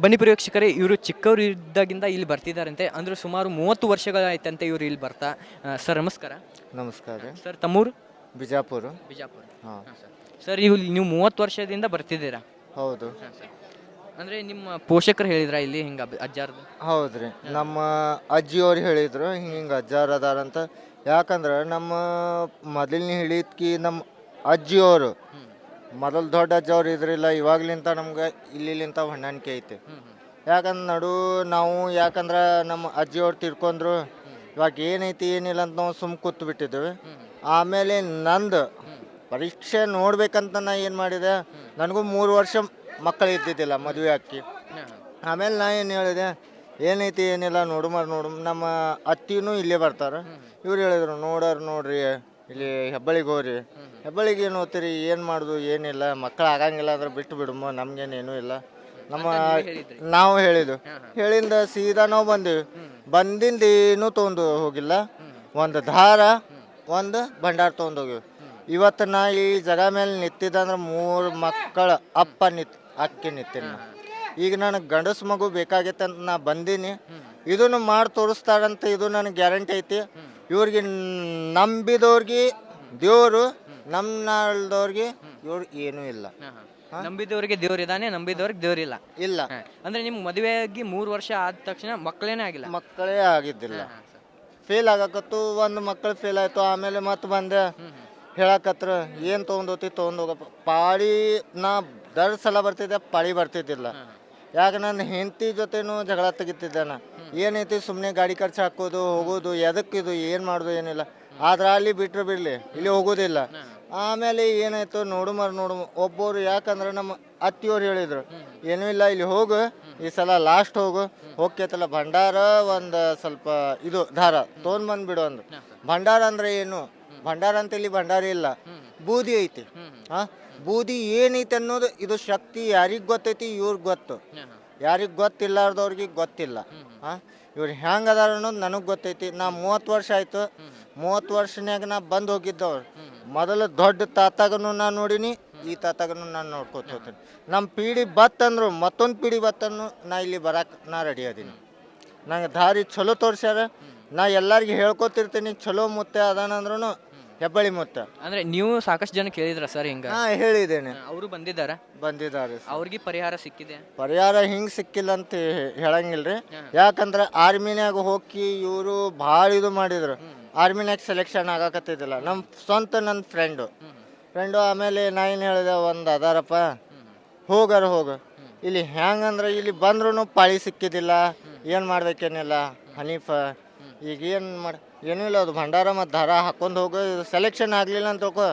ಬನ್ನಿ ಪ್ರೇಕ್ಷಕರೇ ಇವರು ಚಿಕ್ಕವರು ಇದ್ದಾಗಿಂದ ಇಲ್ಲಿ ಬರ್ತಿದ್ದಾರಂತೆ. ಅಂದರೆ ಸುಮಾರು ಮೂವತ್ತು ವರ್ಷಗಳಾಯ್ತಂತೆ ಇವರು ಇಲ್ಲಿ ಬರ್ತಾ. ಆ, ಸರ್ ನಮಸ್ಕಾರ. ನಮಸ್ಕಾರ. ರೀ ಸರ್ ತಮ್ಮೂರು? ಬಿಜಾಪುರ. ಬಿಜಾಪುರ. ಹಾಂ. ಸರ್. ಇವು ನೀವು ಮೂವತ್ತು ವರ್ಷದಿಂದ ಬರ್ತಿದ್ದೀರಾ? ಹೌದು. ಅಂದರೆ ನಿಮ್ಮ ಪೋಷಕರು ಹೇಳಿದ್ರಾ ಇಲ್ಲಿ ಹಿಂಗೆ ಅಜ್ಜಾರ್ದು? ಹೌದ್ರಿ. ನಮ್ಮ ಅಜ್ಜಿಯವ್ರು ಹೇಳಿದ್ರು ಹಿಂಗೆ ಅಜ್ಜಾರ್ ಅದಾರಂತ ಯಾಕಂದ್ರೆ ನಮ್ಮ ಮೊದಲನೇ ಹೇಳಿದ್ಕಿ ನಮ್ಮ ಅಜ್ಜಿಯವರು ಮೊದಲು ದೊಡ್ಡ ಅಜ್ಜವ್ರು ಇದ್ರಿಲ್ಲ ಇವಾಗ್ಲಿಂತ ನಮ್ಗೆ ಇಲ್ಲಿಲಿಂತ ಹೊಂದಾಣಿಕೆ ಐತಿ. ಯಾಕಂದ್ರೆ ನಡು ನಾವು ಯಾಕಂದ್ರೆ ನಮ್ಮ ಅಜ್ಜಿಯವ್ರು ತಿರ್ಕೊಂಡ್ರು ಇವಾಗ ಏನೈತಿ ಏನಿಲ್ಲ ಅಂತ ನಾವು ಸುಮ್ ಕೂತ್ ಬಿಟ್ಟಿದ್ದೇವೆ ಆಮೇಲೆ ನಂದು ಪರೀಕ್ಷೆ ನೋಡ್ಬೇಕಂತ ನಾ ಏನು ಮಾಡಿದೆ ನನಗೂ ಮೂರು ವರ್ಷ ಮಕ್ಕಳು ಇದ್ದಿದ್ದಿಲ್ಲ ಮದುವೆ ಅಕ್ಕಿ ಆಮೇಲೆ ನಾ ಏನು ಹೇಳಿದೆ ಏನೈತಿ ಏನಿಲ್ಲ ನೋಡು ಮಾರು ನೋಡು ನಮ್ಮ ಅತ್ತಿನೂ ಇಲ್ಲೇ ಬರ್ತಾರೆ. ಇವ್ರು ಹೇಳಿದ್ರು ನೋಡೋರು ನೋಡ್ರಿ ಇಲ್ಲಿ ಹೆಬ್ಬಳಿಗೆ ಹೋಗ್ರಿ. ಹೆಬ್ಬಳಿಗೆ ಏನು ಓದ್ತೀರಿ? ಏನು ಮಾಡೋದು? ಏನಿಲ್ಲ. ಮಕ್ಕಳು ಆಗಂಗಿಲ್ಲ ಅಂದ್ರೆ ಬಿಟ್ಟು ಬಿಡಮ್ಮ ನಮ್ಗೇನೇನೂ ಇಲ್ಲ. ನಮ್ಮ ನಾವು ಹೇಳಿದ್ದು. ಹೇಳಿಂದ ಸೀದಾ ನಾವು ಬಂದೀವಿ. ಬಂದಿಂದ ಏನೂ ತೊಗೊಂಡು ಹೋಗಿಲ್ಲ. ಒಂದು ದಾರ ಒಂದು ಭಂಡಾರ ತೊಗೊಂಡು ಹೋಗಿವಿ. ಇವತ್ತು ನಾ ಈ ಜಾಗ ಮೇಲೆ ನಿಂತಿದ್ದಂದ್ರೆ ಮೂರು ಮಕ್ಕಳ ಅಪ್ಪ ನಿತ್ ಅಕ್ಕಿ ನಿಂತೀನಿ ನಾ. ಈಗ ನನಗೆ ಗಂಡಸ ಮಗು ಬೇಕಾಗೈತೆ ಅಂತ ನಾ ಬಂದೀನಿ. ಇದನ್ನು ಮಾಡಿ ತೋರಿಸ್ತಾರಂತ ಇದು ನನಗೆ ಗ್ಯಾರಂಟಿ ಐತಿ. ಇವ್ರಿಗೆ ನಂಬಿದವ್ರಿಗೆ ದೇವರು ನಮ್ಮ ನಾಳ್ದವ್ರಿಗೆ ಇವ್ರು ಏನೂ ಇಲ್ಲ. ನಂಬಿದವರಿಗೆ ದೇವ್ರಿದಾನೆ ನಂಬಿದವ್ರಿಗೆ ದೇವ್ರಿಲ್ಲ ಇಲ್ಲ. ಇಲ್ಲ. ಅಂದ್ರೆ ನಿಮ್ಗೆ ಮದುವೆಯಾಗಿ ಮೂರು ವರ್ಷ ಆದ ತಕ್ಷಣ ಮಕ್ಕಳೇನೇ ಆಗಿಲ್ಲ? ಮಕ್ಕಳೇ ಆಗಿದ್ದಿಲ್ಲ. ಫೇಲ್ ಆಗಕತ್ತು ಒಂದು ಮಕ್ಕಳು ಫೇಲ್ ಆಯ್ತು ಆಮೇಲೆ ಮತ್ತೆ ಬಂದೆ ಹೇಳಕತ್ರ ಏನು ತೊಗೊಂಡೋತಿ ತೊಗೊಂಡೋಗಪ್ಪ ಪಾಳಿ ನಾ ದರ್ ಸಲ ಬರ್ತಿದ್ದೆ ಪಾಳಿ ಬರ್ತಿದ್ದಿಲ್ಲ. ಯಾಕೆ ನನ್ನ ಹೆಂಡತಿ ಜೊತೆನೂ ಜಗಳ ತೆಗಿತಿದ್ದೆ ನಾ ಏನೈತಿ ಸುಮ್ಮನೆ ಗಾಡಿ ಖರ್ಚು ಹಾಕೋದು, ಹೋಗೋದು, ಎದಕ್ಕಿದು, ಏನು ಮಾಡೋದು, ಏನಿಲ್ಲ. ಆದ್ರೆ ಅಲ್ಲಿ ಬಿಟ್ರೆ ಬಿಡಲಿ, ಇಲ್ಲಿ ಹೋಗೋದಿಲ್ಲ. ಆಮೇಲೆ ಏನಾಯ್ತು, ನೋಡು ಮರ್ ನೋಡು ಒಬ್ಬರು ಯಾಕಂದ್ರೆ ನಮ್ಮ ಅತ್ತಿಯವ್ರು ಹೇಳಿದ್ರು, ಏನೂ ಇಲ್ಲ, ಇಲ್ಲಿ ಹೋಗು, ಈ ಸಲ ಲಾಸ್ಟ್ ಹೋಗು. ಹೋಗ್ತೈತಲ್ಲ, ಭಂಡಾರ ಒಂದು ಸ್ವಲ್ಪ ಇದು, ದಾರ ತೊಗೊಂಡ್ ಬಂದ್ಬಿಡು ಅಂದ್ರು. ಭಂಡಾರ ಅಂದ್ರೆ ಏನು? ಭಂಡಾರ ಅಂತ ಇಲ್ಲಿ ಭಂಡಾರ ಇಲ್ಲ. ಬೂದಿ ಐತಿ. ಹಾ ಬೂದಿ ಏನೈತಿ ಅನ್ನೋದು, ಇದು ಶಕ್ತಿ ಯಾರಿಗೆ ಗೊತ್ತೈತಿ? ಇವ್ರಿಗೆ ಗೊತ್ತು. ಯಾರಿಗೆ ಗೊತ್ತಿಲ್ಲಾರ್ದವ್ರಿಗೆ ಗೊತ್ತಿಲ್ಲ. ಹಾಂ? ಇವ್ರು ಹೆಂಗೆ ಅದಾರ ಅನ್ನೋದು ನನಗೆ ಗೊತ್ತೈತಿ. ನಾ ಮೂವತ್ತು ವರ್ಷ ಆಯ್ತು. ಮೂವತ್ತು ವರ್ಷನ್ಯಾಗ ನಾ ಬಂದು ಹೋಗಿದ್ದವ್ರು. ಮೊದಲು ದೊಡ್ಡ ತಾತಾಗನು ನಾನು ನೋಡೀನಿ ಈ ತಾತಾಗನು ನಾನು ನೋಡ್ಕೊತ ಹೋಗ್ತೀನಿ. ನಮ್ಮ ಪೀಡಿ ಬತ್ತಂದ್ರು ಮತ್ತೊಂದು ಪೀಡಿ ಬತ್ತನ್ನು ನಾ ಇಲ್ಲಿ ಬರಕ್ಕೆ ನಾ ರೆಡಿ ಅದೀನಿ. ನಂಗೆ ದಾರಿ ಚಲೋ ತೋರ್ಸ್ಯಾರ. ನಾ ಎಲ್ಲರಿಗೆ ಹೇಳ್ಕೊತಿರ್ತೀನಿ ಚಲೋ ಮುತ್ತೆ ಅದಾನಂದ್ರೂ ಹೆಬ್ಬಳಿ ಮುತ್ತ. ಅಂದ್ರೆ ನೀವು ಸಾಕಷ್ಟು ಜನ ಕೇಳಿದ್ರ ಸರ್ ಹಿಂಗ? ಹಾ ಹೇಳಿದ್ದೇನೆ. ಅವರು ಬಂದಿದ್ದಾರೆ? ಬಂದಿದ್ದಾರೆ ಅವ್ರಿಗೆ ಪರಿಹಾರ ಸಿಕ್ಕಿದೆ? ಪರಿಹಾರ ಹಿಂಗ್ ಸಿಕ್ಕಿಲ್ಲ ಅಂತ ಹೇ- ಹೇಳಂಗಿಲ್ರಿ. ಯಾಕಂದ್ರೆ ಆರ್ಮಿನ್ಯಾಗ ಹೋಗಿ ಇವರು ಭಾಳ ಇದು ಮಾಡಿದ್ರು. ಆರ್ಮಿನ್ಯಾಗ ಸೆಲೆಕ್ಷನ್ ಆಗಾಕತ್ತಿದ್ದಿಲ್ಲ. ನಮ್ಮ ಸ್ವಂತ ನನ್ನ ಫ್ರೆಂಡು ಫ್ರೆಂಡು ಆಮೇಲೆ ನಾ ಏನು ಹೇಳಿದೆ ಒಂದು ಅದಾರಪ್ಪ. ಹೋಗರ ಹೋಗ. ಇಲ್ಲಿ ಹೆಂಗಂದ್ರೆ ಇಲ್ಲಿ ಬಂದ್ರೂ ಪಾಳಿ ಸಿಕ್ಕಿದಿಲ್ಲ ಏನು ಮಾಡ್ಬೇಕೇನಿಲ್ಲ? ಹನೀಫ ಈಗ ಏನು ಮಾಡಿ ಏನೂ ಇಲ್ಲ ಅದು ಭಂಡಾರ ಮತ್ತು ದಾರ ಹಾಕೊಂಡು ಹೋಗು ಸೆಲೆಕ್ಷನ್ ಆಗಲಿಲ್ಲ ಅಂತ ತಿಳ್ಕೊ.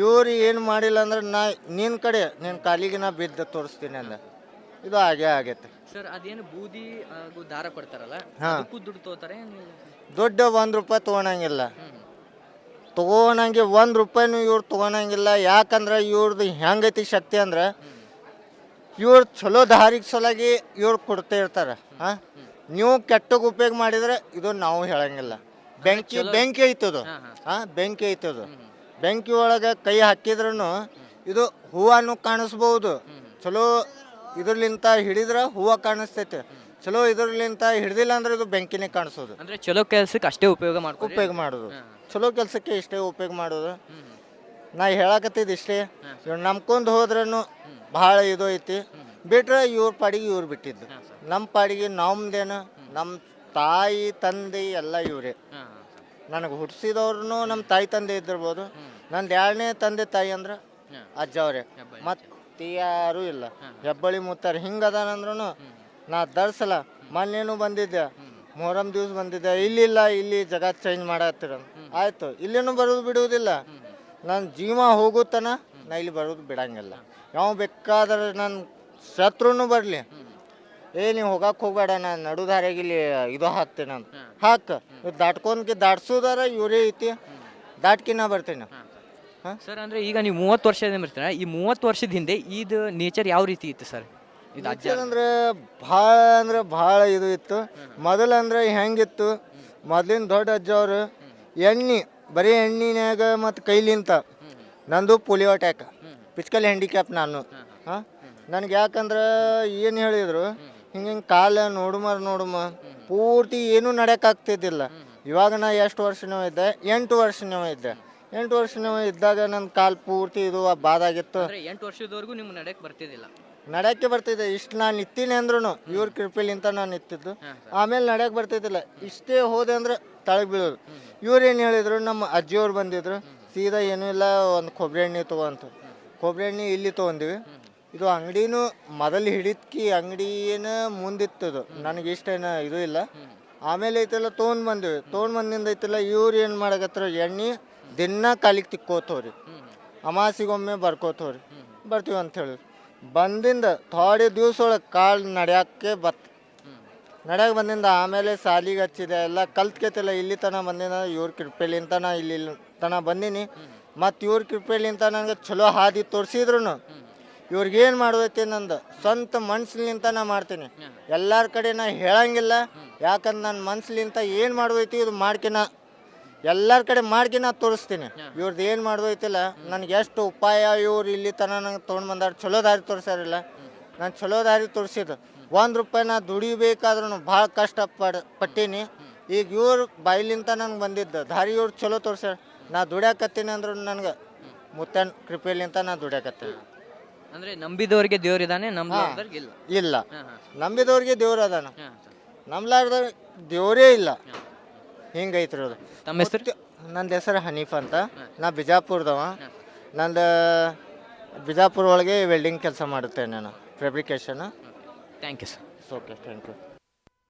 ಇವ್ರು ಏನು ಮಾಡಿಲ್ಲ ಅಂದ್ರೆ ನಾ ನಿನ್ನ ಕಡೆ ನಿನ್ನ ಕಾಲಿಗೆ ನಾ ಬಿದ್ದು ತೋರಿಸ್ತೀನಿ ಅಂದ. ಇದು ಆಗೇ ಆಗೈತೆ. ಸರ್ ಅದೇನು ಬೂದಿ ಹಾಗೂ ದಾರ ಕೊಡ್ತಾರಲ್ಲ ಹಾಂ. ಅದಕ್ಕೂ ದುಡ್ಡು ತಗೋತಾರೆ ದುಡ್ಡು ಒಂದು ರೂಪಾಯಿ ತೊಗೊಳಂಗಿಲ್ಲ ತೊಗೊಳಂಗೆ ಒಂದು ರೂಪಾಯಿನೂ ಇವ್ರು ತೊಗೊಳಂಗಿಲ್ಲ ಯಾಕಂದ್ರೆ ಇವ್ರದ್ದು ಹೆಂಗೈತಿ ಶಕ್ತಿ ಅಂದ್ರೆ ಇವ್ರು ಚಲೋ ದಾರಿಗೆ ಸಲುವಾಗಿ ಇವ್ರು ಕೊಡ್ತಾ ಇರ್ತಾರೆ. ಹಾಂ? ನೀವು ಕೆಟ್ಟಗೆ ಉಪಯೋಗ ಮಾಡಿದ್ರೆ ಇದು ನಾವು ಹೇಳಂಗಿಲ್ಲ. ಬೆಂಕಿ ಬೆಂಕಿ ಐತದು. ಹಾಂ ಬೆಂಕಿ ಐತದು. ಬೆಂಕಿ ಒಳಗೆ ಕೈ ಹಾಕಿದ್ರೂ ಇದು ಹೂವನ್ನು ಕಾಣಿಸ್ಬೋದು. ಚಲೋ ಇದ್ರಲಿಂತ ಹಿಡಿದ್ರೆ ಹೂವು ಕಾಣಿಸ್ತೈತೆ. ಚಲೋ ಇದ್ರಲಿಂತ ಹಿಡ್ದಿಲ್ಲ ಅಂದ್ರೆ ಇದು ಬೆಂಕಿನೇ ಕಾಣಿಸೋದು. ಅಂದ್ರೆ ಚಲೋ ಕೆಲ್ಸಕ್ಕೆ ಅಷ್ಟೇ ಉಪಯೋಗ ಮಾಡ್ಕೊ ಉಪಯೋಗ ಮಾಡೋದು. ಚಲೋ ಕೆಲಸಕ್ಕೆ ಇಷ್ಟೇ ಉಪಯೋಗ ಮಾಡೋದು. ನಾ ಹೇಳಕತ್ತಿದ್ದು ಇಷ್ಟೇ. ಇವ್ರು ನಂಬ್ಕೊಂಡು ಹೋದ್ರೂ ಭಾಳ ಇದು ಐತಿ. ಬಿಟ್ರೆ ಇವ್ರ ಪಾಡಿಗೆ ಇವ್ರು ಬಿಟ್ಟಿದ್ದು. ನಮ್ಮ ಪಾಡಿಗೆ ನಮ್ದೇನು ನಮ್ಮ ತಾಯಿ ತಂದೆ ಎಲ್ಲ ಇವರೇ. ನನಗೆ ಹುಟ್ಟಿಸಿದವ್ರು ನಮ್ಮ ತಾಯಿ ತಂದೆ ಇದ್ದಿರ್ಬೋದು. ನಂದು ಎರಡನೇ ತಂದೆ ತಾಯಿ ಅಂದ್ರೆ ಅಜ್ಜ ಅವರೇ. ಮತ್ತೆ ಯಾರೂ ಇಲ್ಲ. ಹೆಬ್ಬಳ್ಳಿ ಮುತ್ತಾರ ಹಿಂಗದಾನಂದ್ರೂ ನಾ ದರ್ಸಲ ಮೊನ್ನೆನೂ ಬಂದಿದ್ದೆ. ಮೊಹರಂ ದಿವ್ಸ ಬಂದಿದ್ದೆ. ಇಲ್ಲಿಲ್ಲ ಇಲ್ಲಿ ಜಗತ್ ಚೇಂಜ್ ಮಾಡತ್ತಿರ ಆಯ್ತು. ಇಲ್ಲೇನು ಬರೋದು ಬಿಡುವುದಿಲ್ಲ. ನನ್ನ ಜೀವ ಹೋಗುತ್ತಾನ ನಾ ಇಲ್ಲಿ ಬರೋದು ಬಿಡಂಗಿಲ್ಲ. ಯಾವ ಬೇಕಾದ್ರೆ ನನ್ನ ಶತ್ರುನು ಬರಲಿ. ಏ ನೀವು ಹೋಗಕ್ಕೆ ಹೋಗ್ಬೇಡ ನಾನು ನಡುದಾರ್ಯಾಗ ಇಲ್ಲಿ ಇದು ಹಾಕ್ತೇನೆ ಅಂತ ಹಾಕ. ದಾಟ್ಕೊಂಡ್ಗೆ ದಾಟ್ಸೋದಾರ ಇವರೇ ಐತಿ. ದಾಟ್ಕಿ ನಾ ಬರ್ತೇನೆ ಹಾಂ. ಸರ್ ಅಂದ್ರೆ ಈಗ ನೀವು ಮೂವತ್ತು ವರ್ಷದಿಂದ ಬರ್ತೀರ? ಈ ಮೂವತ್ತು ವರ್ಷದ ಹಿಂದೆ ಇದು ನೇಚರ್ ಯಾವ ರೀತಿ ಇತ್ತು ಸರ್? ಇದು ಅಜ್ಜ ಅಂದ್ರೆ ಭಾಳ ಅಂದ್ರೆ ಭಾಳ ಇದು ಇತ್ತು. ಮೊದಲಂದ್ರೆ ಹೆಂಗಿತ್ತು? ಮೊದಲಿನ ದೊಡ್ಡ ಅಜ್ಜವ್ರು ಎಣ್ಣೆ ಬರೀ ಎಣ್ಣಿನಾಗ ಮತ್ತು ಕೈಲಿಂತ. ನಂದು ಪೋಲಿಯೋ ಅಟ್ಯಾಕ್. ಫಿಸಿಕಲ್ ಹ್ಯಾಂಡಿಕ್ಯಾಪ್ ನಾನು. ಹಾಂ? ನನಗೆ ಯಾಕಂದ್ರೆ ಏನು ಹೇಳಿದ್ರು ಹಿಂಗೆ ಕಾಲ ನೋಡುಮರ್ ನೋಡುಮ ಪೂರ್ತಿ ಏನೂ ನಡೆಯೋಕ್ಕಾಗ್ತಿದ್ದಿಲ್ಲ ಇವಾಗ ನಾ ಎಷ್ಟು ವರ್ಷನೋ ಇದ್ದೆ? ಎಂಟು ವರ್ಷನೋ ಇದ್ದೆ. ಎಂಟು ವರ್ಷನೋ ಇದ್ದಾಗ ನನ್ನ ಕಾಲು ಪೂರ್ತಿ ಇದು ಬಾದಾಗಿತ್ತು. ಅಂದ್ರೆ ಎಂಟು ವರ್ಷದವರೆಗೂ ನಿಮ್ಗೆ ನಡೆಯಕ್ಕೆ ಬರ್ತಿದ್ದಿಲ್ಲ. ನಡೆಯಕ್ಕೆ ಬರ್ತಿದ್ದೆ ಇಷ್ಟು ನಾನು ನಿತ್ತೀನಿ ಅಂದ್ರೂ ಇವ್ರ ಕೃಪೆಲಿಂತ ನಾನು ನಿಂತಿದ್ದು ಆಮೇಲೆ ನಡೆಯಕ್ಕೆ ಬರ್ತಿದ್ದಿಲ್ಲ. ಇಷ್ಟೇ ಹೋದೆ ಅಂದ್ರೆ ತಳಗ್ ಬೀಳೋದು. ಇವ್ರು ಏನು ಹೇಳಿದ್ರು? ನಮ್ಮ ಅಜ್ಜಿಯವ್ರು ಬಂದಿದ್ರು. ಸೀದಾ ಏನೂ ಇಲ್ಲ ಒಂದು ಕೊಬ್ಬರಿ ಎಣ್ಣೆ ತೊಗೊಂತ ಕೊಬ್ಬರಿ ಎಣ್ಣೆ ಇಲ್ಲಿ ತೊಗೊಂಡಿವಿ. ಇದು ಅಂಗಡಿನೂ ಮೊದಲು ಹಿಡಿದ್ಕಿ ಅಂಗಡಿ ಏನು ಮುಂದಿತ್ತದು. ನನಗೆ ಇಷ್ಟೇನು ಇದು ಇಲ್ಲ. ಆಮೇಲೆ ಐತೆಲ್ಲ ತೊಗೊಂಡು ಬಂದಿವಿ ತೊಗೊಂಡು ಬಂದಿಂದ ಐತಲ್ಲ ಇವ್ರು ಏನು ಮಾಡಕತ್ರ? ಎಣ್ಣೆ ದಿನ ಕಾಲಿಗೆ ತಿಕ್ಕೋತವ್ರಿ. ಅಮಾಸಿಗೊಮ್ಮೆ ಬರ್ಕೋತವ್ರಿ. ಬರ್ತೀವಿ ಅಂತ ಹೇಳಿ. ಬಂದಿಂದ ಥೋಡೆ ದಿವ್ಸ ಒಳಗೆ ಕಾಳು ನಡ್ಯಾಕೆ ಬತ್. ನಡ್ಯಾಕೆ ಬಂದಿಂದ ಆಮೇಲೆ ಸಾಲಿಗೆ ಹಚ್ಚಿದೆ, ಎಲ್ಲ ಕಲ್ತ್ಕೈತಿಲ್ಲ ಇಲ್ಲಿ ತನ ಬಂದಿನ, ಇವ್ರ ಕಿರ್ಪೇಲಿಂತನ ಇಲ್ಲಿ ತನಕ ತನ ಬಂದೀನಿ. ಮತ್ತು ಇವ್ರ ಕಿರ್ಪೇಲಿಂತ ನನಗೆ ಚಲೋ ಹಾದಿ ತೋರಿಸಿದ್ರು ಇವ್ರಿಗೇನು ಮಾಡೋದೈತಿ ನಂದು? ಸ್ವಂತ ಮನ್ಸ್ಲಿಂತ ನಾ ಮಾಡ್ತೀನಿ. ಎಲ್ಲರ ಕಡೆ ನಾ ಹೇಳಂಗಿಲ್ಲ. ಯಾಕಂದ್ರೆ ನನ್ನ ಮನ್ಸ್ಲಿಂತ ಏನು ಮಾಡೋದೈತಿ ಇದು ಮಾಡ್ಕಿನ ಎಲ್ಲರ ಕಡೆ ಮಾಡ್ಕಿನ ತೋರಿಸ್ತೀನಿ. ಇವ್ರದ್ದು ಏನು ಮಾಡೋದೈತಿಲ್ಲ ನನಗೆ ಎಷ್ಟು ಉಪಾಯ ಇವ್ರು ಇಲ್ಲಿ ತನ ನಂಗೆ ತೊಗೊಂಡು ಬಂದಾರ. ಚಲೋ ದಾರಿ ತೋರಿಸ್ಯಾರಿಲ್ಲ. ನಾನು ಚಲೋ ದಾರಿ ತೋರಿಸಿದ್ದು ಒಂದು ರೂಪಾಯಿ ನಾ ದುಡಿಬೇಕಾದ್ರೂ ಭಾಳ ಕಷ್ಟ ಪಡ್ ಪಟ್ಟೀನಿ. ಈಗ ಇವ್ರ ಬಾಯಿಲಿಂತ ನನಗೆ ಬಂದಿದ್ದು. ದಾರಿ ಇವ್ರು ಚಲೋ ತೋರಿಸ್ಯಾರ. ನಾ ದುಡ್ಯಾಕತ್ತೀನಿ ಅಂದ್ರು ನನಗೆ ಮುತ್ತನ್ ಕೃಪೆಲಿಂತ ನಾ ದುಡ್ಯಾಕತ್ತೀನಿ. ಅಂದ್ರೆ ನಂಬಿದವರಿಗೆ ದೇವರಿದ್ದಾನೆ ನಂಬಿದವ್ರಿಗೆ ಇಲ್ಲ. ಇಲ್ಲ. ಹಾಂ ಹಾಂ. ನಂಬಿದವ್ರಿಗೆ ದೇವ್ರು ಅದಾನ. ಹಾಂ ದೇವ್ರೇ ದೇವರೇ ಇಲ್ಲ. ಹಿಂಗೈತ್ರಿ ಅದು. ತಮ್ಮ ಹೆಸರು? ನಂದು ಹೆಸರು ಹನೀಫ್ ಅಂತ. ನಾ ಬಿಜಾಪುರದವ. ನಂದು ಬಿಜಾಪುರ ಒಳಗೆ ವೆಲ್ಡಿಂಗ್ ಕೆಲಸ ಮಾಡುತ್ತೇನೆ ನಾನು fabrication thank you sir okay thank you